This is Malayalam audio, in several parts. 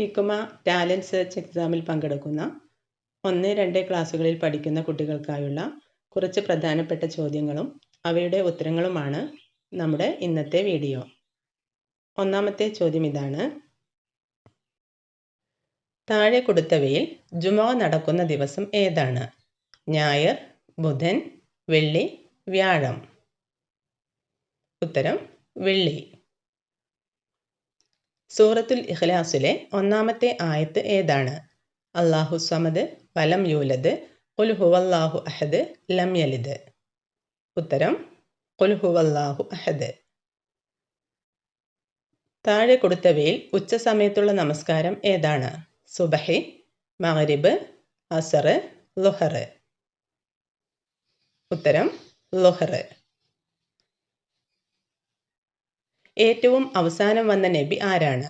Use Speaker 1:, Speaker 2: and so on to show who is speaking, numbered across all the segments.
Speaker 1: ഹിക്കുമ ടാലന്റ് സെർച്ച് എക്സാമിൽ പങ്കെടുക്കുന്ന ഒന്ന് രണ്ട് ക്ലാസ്സുകളിൽ പഠിക്കുന്ന കുട്ടികൾക്കായുള്ള കുറച്ച് പ്രധാനപ്പെട്ട ചോദ്യങ്ങളും അവയുടെ ഉത്തരങ്ങളുമാണ് നമ്മുടെ ഇന്നത്തെ വീഡിയോ ഒന്നാമത്തെ ചോദ്യം ഇതാണ്. താഴെ കൊടുത്തവയിൽ ജുമ നടക്കുന്ന ദിവസം ഏതാണ്? ഞായർ ബുധൻ വെള്ളി വ്യാഴം. ഉത്തരം വെള്ളി. സൂറത്തുൽ ഇഖ്ലാസിലെ ഒന്നാമത്തെ ആയത്ത് ഏതാണ്? അള്ളാഹു സമദ് വലം യൂലദ് കുൽ ഹുവല്ലാഹു അഹദ് ലം യലിദ്. ഉത്തരം കുൽ ഹുവല്ലാഹു അഹദ്. താഴെ കൊടുത്തവയിൽ ഉച്ച സമയത്തുള്ള നമസ്കാരം ഏതാണ്? സുബഹി മഹരിബ് അസറ് ലൊഹറ് ഉത്തരം ലുഹർ. ഏറ്റവും അവസാനം വന്ന നബി ആരാണ്?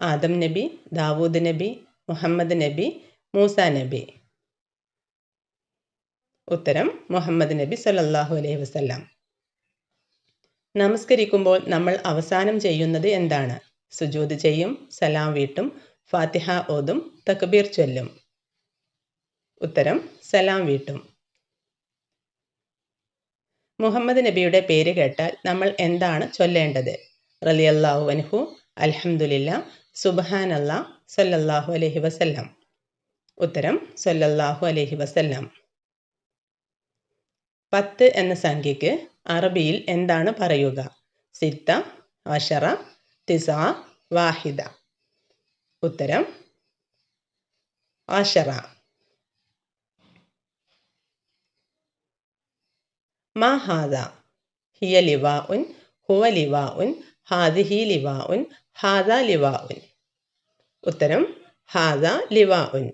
Speaker 1: ആദം നബി ദാവൂദ് നബി മുഹമ്മദ് നബി മൂസ നബി. ഉത്തരം മുഹമ്മദ് നബി സല്ലാഹു അലൈഹി വസല്ലം. നമസ്കരിക്കുമ്പോൾ നമ്മൾ അവസാനം ചെയ്യുന്നത് എന്താണ്? സുജൂദ് ചെയ്യും സലാം വീട്ടും ഫാത്തിഹ ഓതും തക്ബീർ ചൊല്ലും. ഉത്തരം സലാം വീട്ടും. മുഹമ്മദ് നബിയുടെ പേര് കേട്ടാൽ നമ്മൾ എന്താണ് ചൊല്ലേണ്ടത്? റലിയല്ലാഹു അലഹമുല്ല സുബഹാൻ അല്ലാ സല്ലല്ലാഹു അലഹി വസല്ലം. ഉത്തരം സല്ലല്ലാഹു അലഹി വസല്ലം. പത്ത് എന്ന സംഖ്യക്ക് അറബിയിൽ എന്താണ് പറയുക? സിത്ത അഷറ തിസ വാഹിദ. ഉത്തരം അഷറ. മാ ഹാദ ഹിയ ലിവാ ഉൻ ഹുവ ലിവാ ഉൻ ഹാദിഹി ലിവാ ഉൻ ഹാദ ലിവാ ഉൻ ഉത്തരം ഹാദ ലിവാ ഉൻ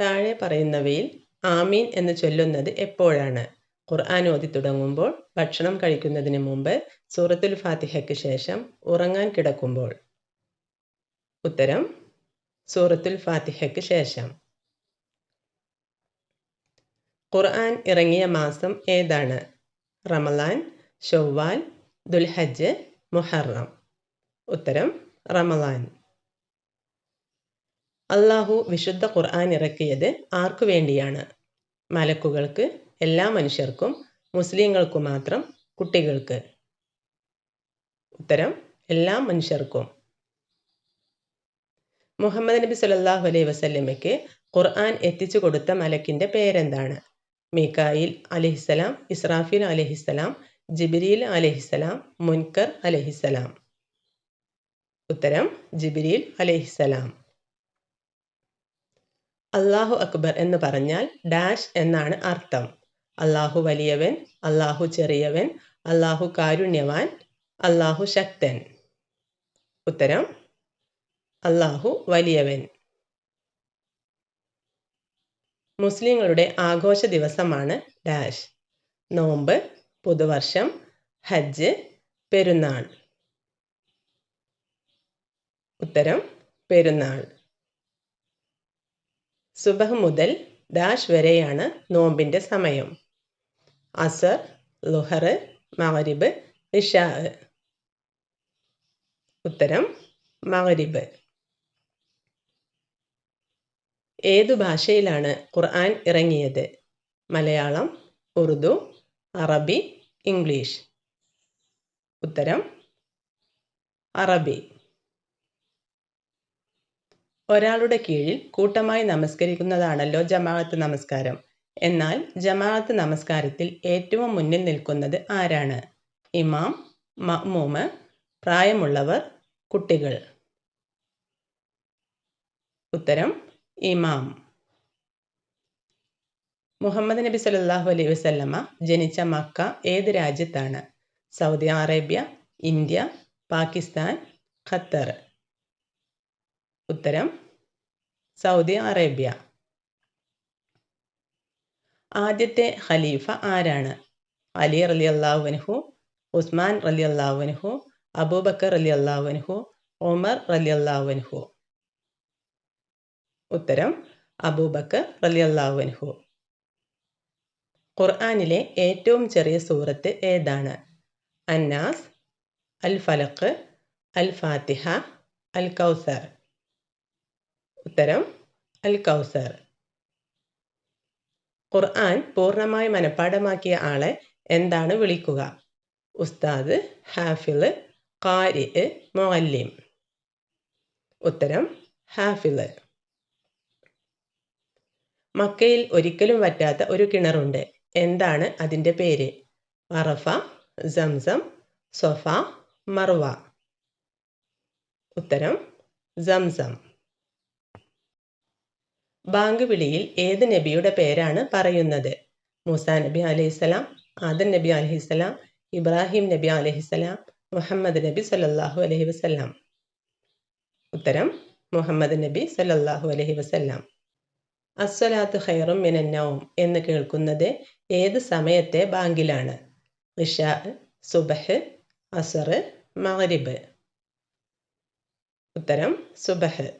Speaker 1: താഴെ പറയുന്നവയിൽ ആമീൻ എന്ന് ചൊല്ലുന്നത് എപ്പോഴാണ്? ഖുർആൻ ഓതി തുടങ്ങുമ്പോൾ ഭക്ഷണം കഴിക്കുന്നതിന് മുമ്പ് സൂറത്തുൽ ഫാത്തിഹയ്ക്ക് ശേഷം ഉറങ്ങാൻ കിടക്കുമ്പോൾ. ഉത്തരം സൂറത്തുൽ ഫാത്തിഹയ്ക്ക് ശേഷം. ഖുർആൻ ഇറങ്ങിയ മാസം ഏതാണ്? റമലാൻ ഷവ്വാൽ ദുൽഹജ്ജ് മുഹറം. ഉത്തരം റമലാൻ അള്ളാഹു വിശുദ്ധ ഖുർആൻ ഇറക്കിയത് ആർക്കു വേണ്ടിയാണ്? മലക്കുകൾക്ക് എല്ലാ മനുഷ്യർക്കും മുസ്ലിങ്ങൾക്ക് മാത്രം കുട്ടികൾക്ക്. ഉത്തരം എല്ലാ മനുഷ്യർക്കും. മുഹമ്മദ് നബി സല്ലല്ലാഹു അലൈഹി വസല്ലമയ്ക്ക് ഖുർആൻ എത്തിച്ചു കൊടുത്ത മലക്കിന്റെ പേരെന്താണ്? മീക്കായിൽ അലിഹിസ്സലാം ഇസ്രാഫീൽ അലഹിസലാം ജിബിരിൽ അലഹിസലാം മുൻകർ അലഹിസലാം ഉത്തരം ജിബിരിയിൽ അലഹിസലാം അള്ളാഹു അക്ബർ എന്ന് പറഞ്ഞാൽ ഡാഷ് എന്നാണ് അർത്ഥം. അള്ളാഹു വലിയവൻ അള്ളാഹു ചെറിയവൻ അള്ളാഹു കാരുണ്യവാൻ അള്ളാഹു ശക്തൻ. ഉത്തരം അള്ളാഹു വലിയവൻ. മുസ്ലിങ്ങളുടെ ആഘോഷ ദിവസമാണ് ഡാഷ്. നോമ്പ് പുതുവർഷം ഹജ്ജ് പെരുന്നാൾ. ഉത്തരം പെരുന്നാൾ. സുബഹ് മുതൽ ദാഷ് വരെയാണ് നോമ്പിന്റെ സമയം. അസർ ലുഹർ മഗ്രിബ് ഇഷാ. ഉത്തരം മഗ്രിബ്. ഏതു ഭാഷയിലാണ് ഖുർആൻ ഇറങ്ങിയത്? മലയാളം ഉറുദു അറബി ഇംഗ്ലീഷ്. ഉത്തരം അറബി. ഒരാളുടെ കീഴിൽ കൂട്ടമായി നമസ്കരിക്കുന്നതാണല്ലോ ജമാഅത്ത് നമസ്കാരം. എന്നാൽ ജമാഅത്ത് നമസ്കാരത്തിൽ ഏറ്റവും മുന്നിൽ നിൽക്കുന്നത് ആരാണ്? ഇമാം മഹ്മൂമ് പ്രായമുള്ളവർ കുട്ടികൾ. ഉത്തരം ഇമാം. മുഹമ്മദ് നബി സല്ലല്ലാഹു അലൈഹി വസല്ലമ ജനിച്ച മക്ക ഏത് രാജ്യത്താണ്? Saudi Arabia India Pakistan Qatar. ഉത്തരം സൗദി അറേബ്യ. ആദ്യത്തെ ഖലീഫ ആരാണ്? അലി റലി അള്ളാഹുവിൻഹു ഉസ്മാൻ റലി അള്ളാഹുവിൻഹു അബൂബക്കർ റലി അള്ളാഹുവിൻഹു ഉമർ റലി അള്ളാഹുവിൻഹു ഉത്തരം അബൂബക്കർ റലി അള്ളാഹുവിൻഹു ഖുർആനിലെ ഏറ്റവും ചെറിയ സൂറത്ത് ഏതാണ്? അന്നാസ് അൽ ഫലക്ക് അൽ ഫാത്തിഹ അൽ കൗസർ ഉത്തരം അൽ കൗസർ ഖുർആൻ പൂർണമായി മനഃപ്പാഠമാക്കിയ ആളെ എന്താണ് വിളിക്കുക? ഉസ്താദ് ഹാഫിൾ കാരി മുഅല്ലിം. ഉത്തരം ഹാഫിൾ. മക്കയിൽ ഒരിക്കലും വറ്റാത്ത ഒരു കിണറുണ്ട്. എന്താണ് അതിന്റെ പേര്? അറഫ സംസം സൊഫ മറുവ ഉത്തരം സംസം. ബാങ്ക് വിളിയിൽ ഏത് നബിയുടെ പേരാണ് പറയുന്നത്? മൂസ നബി അലൈഹിസ്സലാം ആദൻ നബി അലഹിസ്സലാം ഇബ്രാഹിം നബി അലഹിസ്സലാം മുഹമ്മദ് നബി സല്ലല്ലാഹു അലഹി വസ്ലാം ഉത്തരം മുഹമ്മദ് നബി സല്ലല്ലാഹു അലഹി വസല്ലാം. അസ്വലാത്ത് ഖൈറും മിനന്നവും എന്ന് കേൾക്കുന്നത് ഏത് സമയത്തെ ബാങ്കിലാണ്? ഇഷ സുബഹ് അസർ മഗ്രിബ്. ഉത്തരം സുബഹ്.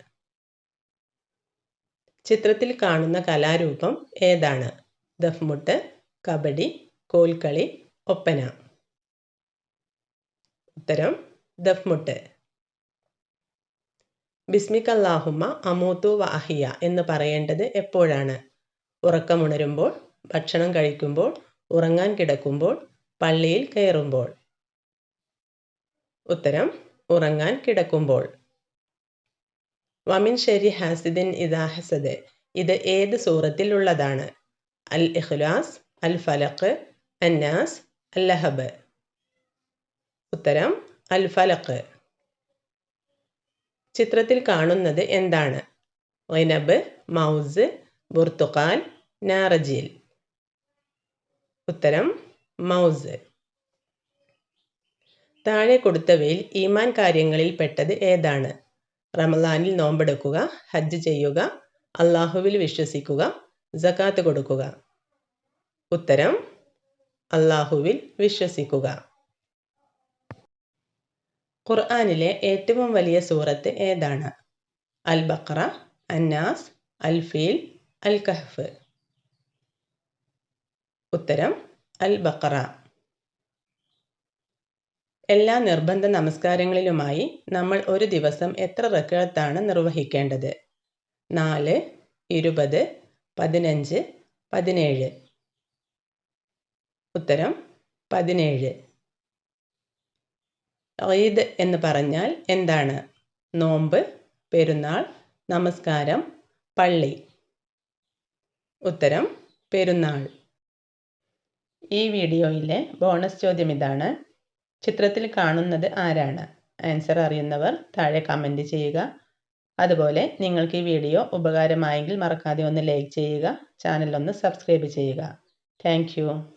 Speaker 1: ചിത്രത്തിൽ കാണുന്ന കലാരൂപം ഏതാണ്? ദഫ്മുട്ട് കബഡി കോൽക്കളി ഒപ്പന. ഉത്തരം ദഫ്മുട്ട്. ബിസ്മിക് അല്ലാഹുമ്മ അമൂത്തു വ അഹിയ എന്ന് പറയേണ്ടത് എപ്പോഴാണ്? ഉറക്കമുണരുമ്പോൾ ഭക്ഷണം കഴിക്കുമ്പോൾ ഉറങ്ങാൻ കിടക്കുമ്പോൾ പള്ളിയിൽ കയറുമ്പോൾ. ഉത്തരം ഉറങ്ങാൻ കിടക്കുമ്പോൾ. വമിൻ ഷെരി ഹാസിദിൻ ഇദാ ഹസദ്. ഇത് ഏത് സൂറത്തിൽ ഉള്ളതാണ്? അൽ ഇഖ്ലാസ് അൽ ഫലഖ് അന്നാസ് അല്ലഹബ് ലഹബ്. ഉത്തരം അൽ ഫലഖ്. ചിത്രത്തിൽ കാണുന്നത് എന്താണ്? വൈനബ് മൗസ് ബുർത്തുഖാൻ നാറജീൽ. ഉത്തരം മൗസ്. താഴെ കൊടുത്തവയിൽ ഈമാൻ കാര്യങ്ങളിൽ പെട്ടത് ഏതാണ്? റമദാനിൽ നോമ്പെടുക്കുക ഹജ്ജ് ചെയ്യുക അള്ളാഹുവിൽ വിശ്വസിക്കുക ജക്കാത്ത് കൊടുക്കുക. ഉത്തരം അള്ളാഹുവിൽ വിശ്വസിക്കുക. ഖുർആാനിലെ ഏറ്റവും വലിയ സൂറത്ത് ഏതാണ്? അൽ ബക്ര അന്നാസ് അൽ ഫീൽ അൽ കഹ്ഫ് ഉത്തരം അൽ ബക്ര എല്ലാ നിർബന്ധ നമസ്കാരങ്ങളിലുമായി നമ്മൾ ഒരു ദിവസം എത്ര റക്കഴത്താണ് നിർവഹിക്കേണ്ടത്? നാല് ഇരുപത് പതിനഞ്ച് പതിനേഴ്. ഉത്തരം പതിനേഴ്. ഈദ് എന്ന് പറഞ്ഞാൽ എന്താണ്? നോമ്പ് പെരുന്നാൾ നമസ്കാരം പള്ളി. ഉത്തരം പെരുന്നാൾ. ഈ വീഡിയോയിലെ ബോണസ് ചോദ്യം ഇതാണ്. ചിത്രത്തിൽ കാണുന്നത് ആരാണ്? ആൻസർ അറിയുന്നവർ താഴെ കമന്റ് ചെയ്യുക. അതുപോലെ നിങ്ങൾക്ക് ഈ വീഡിയോ ഉപകാരമായെങ്കിൽ മറക്കാതെ ഒന്ന് ലൈക്ക് ചെയ്യുക. ചാനൽ ഒന്ന് സബ്സ്ക്രൈബ് ചെയ്യുക. താങ്ക്